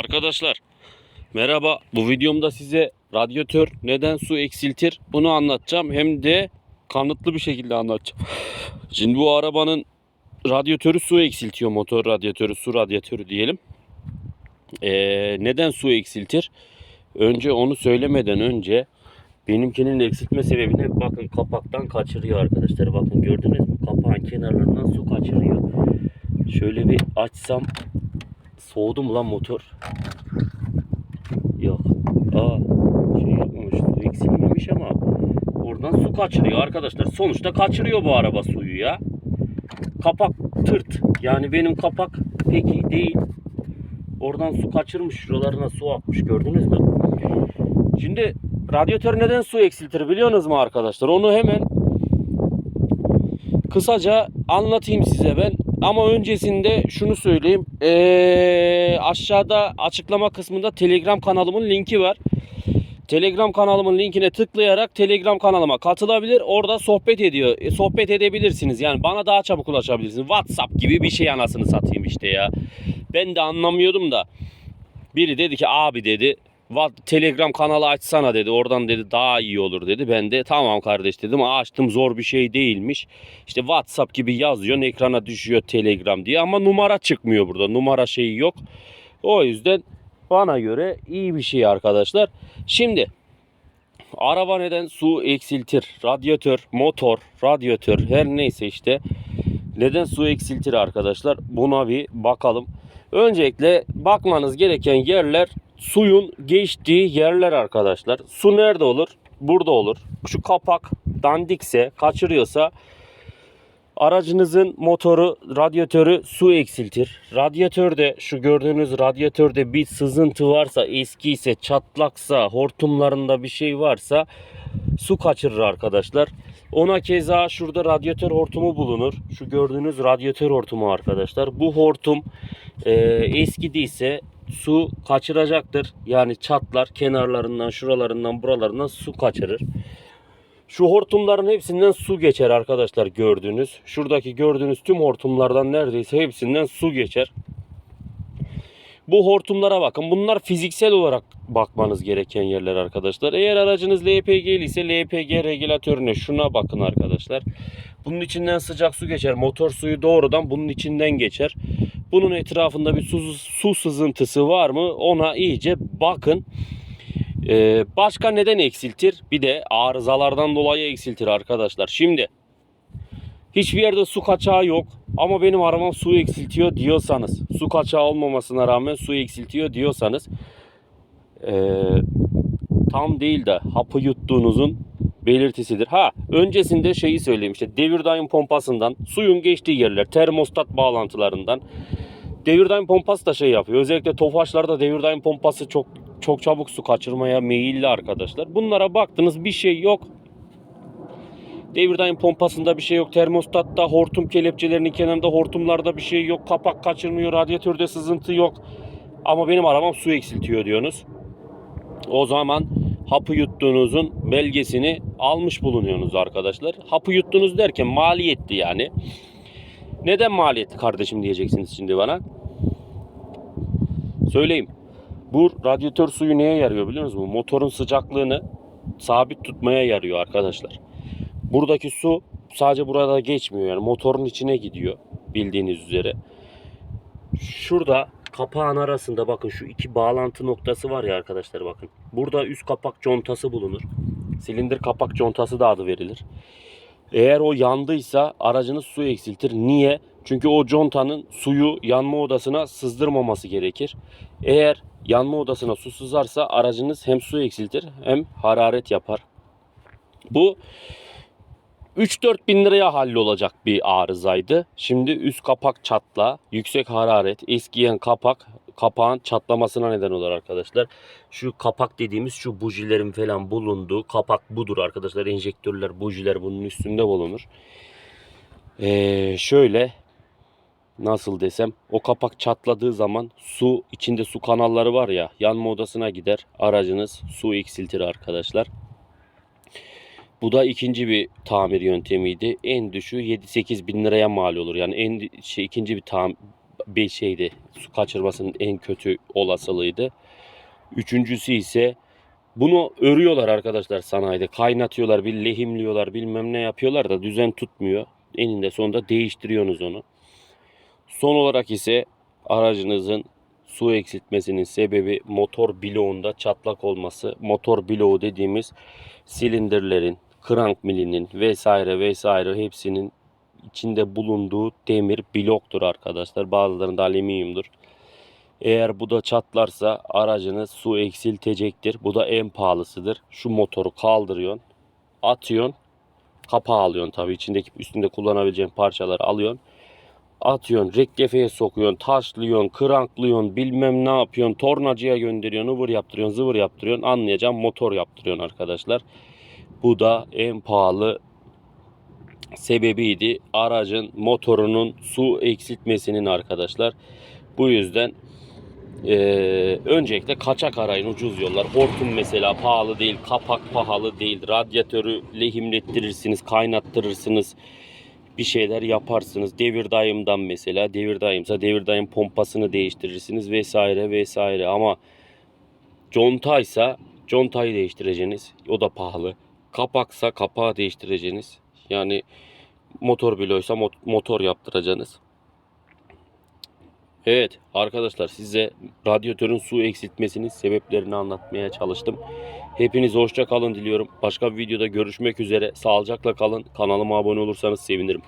Arkadaşlar merhaba bu videomda size radyatör neden su eksiltir bunu anlatacağım hem de kanıtlı bir şekilde anlatacağım. Şimdi bu arabanın radyatörü su eksiltiyor motor radyatörü su radyatörü diyelim. Ee, neden su eksiltir? Önce onu söylemeden önce benimkinin eksiltme sebebine bakın kapaktan kaçırıyor arkadaşlar. Bakın gördünüz mü kapağın kenarlarından su kaçırıyor. Şöyle bir açsam soğudu mu lan motor? Yok. Aa şey yapmamış eksilmemiş ama oradan su kaçırıyor arkadaşlar. Sonuçta kaçırıyor bu araba suyu ya. Kapak tırt. Yani benim kapak pek iyi değil. Oradan su kaçırmış. Şuralarına su akmış gördünüz mü? Şimdi radyatör neden su eksiltir biliyorsunuz mu arkadaşlar? Onu hemen kısaca anlatayım size ben. Ama öncesinde şunu söyleyeyim. Ee, aşağıda açıklama kısmında Telegram kanalımın linki var. Telegram kanalımın linkine tıklayarak Telegram kanalıma katılabilir. Orada sohbet ediyor. E, sohbet edebilirsiniz. Yani bana daha çabuk ulaşabilirsiniz. WhatsApp gibi bir şey anasını satayım işte ya. Ben de anlamıyordum da. Biri dedi ki abi dedi "What- Telegram kanalı açsana dedi. Oradan dedi daha iyi olur dedi. Ben de tamam kardeş dedim. Açtım zor bir şey değilmiş. İşte WhatsApp gibi yazıyor. Ekrana düşüyor Telegram diye. Ama numara çıkmıyor burada. Numara şeyi yok. O yüzden bana göre iyi bir şey arkadaşlar. Şimdi araba neden su eksiltir? Radyatör, motor, radyatör her neyse işte neden su eksiltir arkadaşlar? Buna bir bakalım. Öncelikle bakmanız gereken yerler suyun geçtiği yerler arkadaşlar. Su nerede olur? Burada olur. Şu kapak dandikse, kaçırıyorsa aracınızın motoru, radyatörü su eksiltir. Radyatörde şu gördüğünüz radyatörde bir sızıntı varsa, eskiyse, çatlaksa, hortumlarında bir şey varsa su kaçırır arkadaşlar. Ona keza şurada radyatör hortumu bulunur. Şu gördüğünüz radyatör hortumu arkadaşlar. Bu hortum e, eskidiyse su kaçıracaktır. Yani çatlar kenarlarından, şuralarından, buralarından su kaçırır. Şu hortumların hepsinden su geçer arkadaşlar gördüğünüz. Şuradaki gördüğünüz tüm hortumlardan neredeyse hepsinden su geçer. Bu hortumlara bakın. Bunlar fiziksel olarak bakmanız gereken yerler arkadaşlar. Eğer aracınız LPG ise LPG regülatörüne şuna bakın arkadaşlar. Bunun içinden sıcak su geçer. Motor suyu doğrudan bunun içinden geçer. Bunun etrafında bir su, su sızıntısı var mı? Ona iyice bakın. Ee, başka neden eksiltir? Bir de arızalardan dolayı eksiltir arkadaşlar. Şimdi hiçbir yerde su kaçağı yok ama benim arabam su eksiltiyor diyorsanız, su kaçağı olmamasına rağmen su eksiltiyor diyorsanız ee, tam değil de hapı yuttuğunuzun belirtisidir. Ha öncesinde şeyi söyleyeyim işte devir daim pompasından suyun geçtiği yerler termostat bağlantılarından devir daim pompası da şey yapıyor. Özellikle tofaşlarda devir daim pompası çok çok çabuk su kaçırmaya meyilli arkadaşlar. Bunlara baktınız bir şey yok. Devir daim pompasında bir şey yok. Termostatta hortum kelepçelerinin kenarında hortumlarda bir şey yok. Kapak kaçırmıyor. Radyatörde sızıntı yok. Ama benim arabam su eksiltiyor diyorsunuz. O zaman hapı yuttuğunuzun belgesini almış bulunuyorsunuz arkadaşlar. Hapı yuttunuz derken maliyetli yani. Neden maliyetli kardeşim diyeceksiniz şimdi bana. Söyleyeyim. Bu radyatör suyu neye yarıyor biliyor musunuz? Motorun sıcaklığını sabit tutmaya yarıyor arkadaşlar. Buradaki su sadece burada geçmiyor yani motorun içine gidiyor bildiğiniz üzere. Şurada kapağın arasında bakın şu iki bağlantı noktası var ya arkadaşlar bakın. Burada üst kapak contası bulunur. Silindir kapak contası da adı verilir. Eğer o yandıysa aracınız su eksiltir. Niye? Çünkü o contanın suyu yanma odasına sızdırmaması gerekir. Eğer yanma odasına su sızarsa aracınız hem su eksiltir hem hararet yapar. Bu 3-4 bin liraya hallolacak bir arızaydı. Şimdi üst kapak çatla, yüksek hararet, eskiyen kapak kapağın çatlamasına neden olur arkadaşlar. Şu kapak dediğimiz şu bujilerin falan bulunduğu kapak budur arkadaşlar. Enjektörler, bujiler bunun üstünde bulunur. Ee, şöyle nasıl desem o kapak çatladığı zaman su içinde su kanalları var ya yanma odasına gider aracınız su eksiltir arkadaşlar. Bu da ikinci bir tamir yöntemiydi. En düşüğü 7-8 bin liraya mal olur. Yani en şey, ikinci bir tam bir şeydi. Su kaçırmasının en kötü olasılığıydı. Üçüncüsü ise bunu örüyorlar arkadaşlar sanayide. Kaynatıyorlar, bir lehimliyorlar, bilmem ne yapıyorlar da düzen tutmuyor. Eninde sonunda değiştiriyorsunuz onu. Son olarak ise aracınızın su eksiltmesinin sebebi motor bloğunda çatlak olması. Motor bloğu dediğimiz silindirlerin, krank milinin vesaire vesaire hepsinin içinde bulunduğu demir bloktur arkadaşlar. Bazılarında alüminyumdur. Eğer bu da çatlarsa aracınız su eksiltecektir. Bu da en pahalısıdır. Şu motoru kaldırıyorsun, atıyorsun, kapağı alıyorsun tabii. içindeki üstünde kullanabileceğin parçaları alıyorsun. Atıyorsun, rektifeye sokuyorsun, taşlıyorsun, kranklıyorsun, bilmem ne yapıyorsun, tornacıya gönderiyorsun, ıvır yaptırıyorsun, zıvır yaptırıyorsun. Anlayacağım motor yaptırıyorsun arkadaşlar. Bu da en pahalı sebebiydi. Aracın motorunun su eksiltmesinin arkadaşlar. Bu yüzden eee, öncelikle kaçak arayın ucuz yollar. Hortum mesela pahalı değil, kapak pahalı değil. Radyatörü lehimlettirirsiniz, kaynattırırsınız. Bir şeyler yaparsınız. Devir dayımdan mesela. Devir dayımsa devir dayım pompasını değiştirirsiniz vesaire vesaire. Ama contaysa contayı değiştireceğiniz. O da pahalı. Kapaksa kapağı değiştireceğiniz. Yani motor bloğuysa mot- motor yaptıracaksınız. Evet arkadaşlar size radyatörün su eksiltmesinin sebeplerini anlatmaya çalıştım. Hepiniz hoşça kalın diliyorum. Başka bir videoda görüşmek üzere. Sağlıcakla kalın. Kanalıma abone olursanız sevinirim.